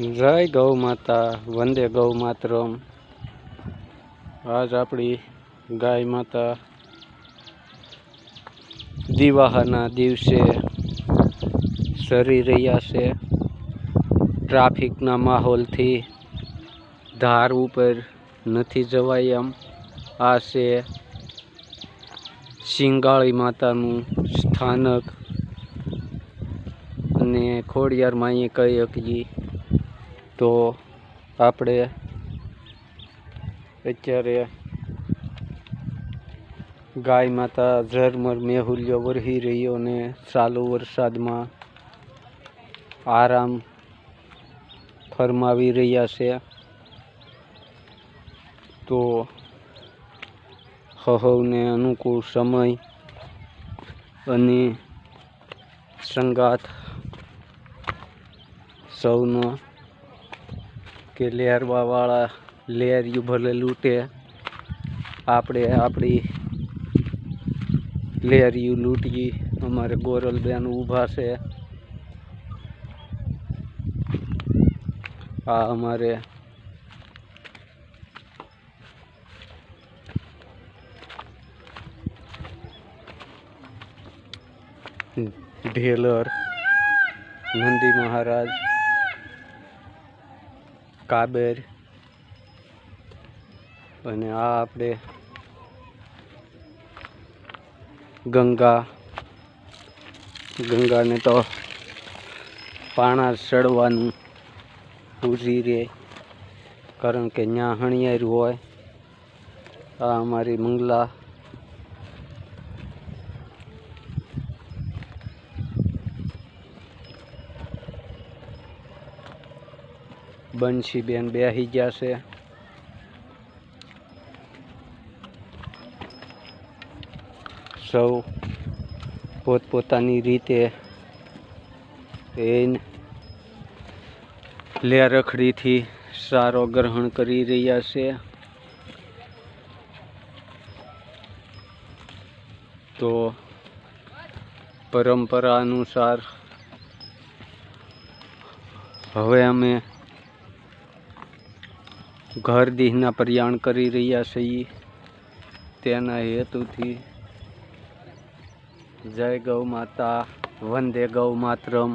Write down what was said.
જય ગૌ માતા, વંદે ગૌ માતરમ. આજ આપણી ગાય માતા દિવાહાના દિવસે સરી રહ્યા છે. ટ્રાફિકના માહોલથી ધાર ઉપર નથી જવાય એમ. આ છે સિંગાળી માતાનું સ્થાનક. અને ખોડિયારમાં અહીં કહી શકીએ તો આપણે અત્યારે ગાય માતા ઝરમર મેહુલ્યો વરહી રહ્યો ને ચાલુ વરસાદમાં આરામ ફરમાવી રહ્યા છે. તો હહવને અનુકૂળ સમય અને સંગાથ સૌનો કે લેરવાવાળા લેરિયું ભલે લૂંટે. આપણે આપણી લેરિયું લૂંટીએ. અમારે ગોરલબેન ઊભા છે. આ અમારે ઢેલર નંદી મહારાજ કાબેર. અને આ આપણે ગંગા. ગંગાને તો પાણા ચડવાનું પૂરી રહે કારણ કે ત્યાં હણિયારું હોય. આ અમારી મંગલા બંશી બેન બેસી ગયા છે. સૌ પોતપોતાની રીતે એ લેરખડીથી સારો ગ્રહણ કરી રહ્યા છે. તો પરંપરા અનુસાર હવે અમે ઘર દીહના પ્રયાણ કરી રહ્યા છીએ તેના હેતુથી જય ગૌ માતા વંદે ગૌ માતરમ.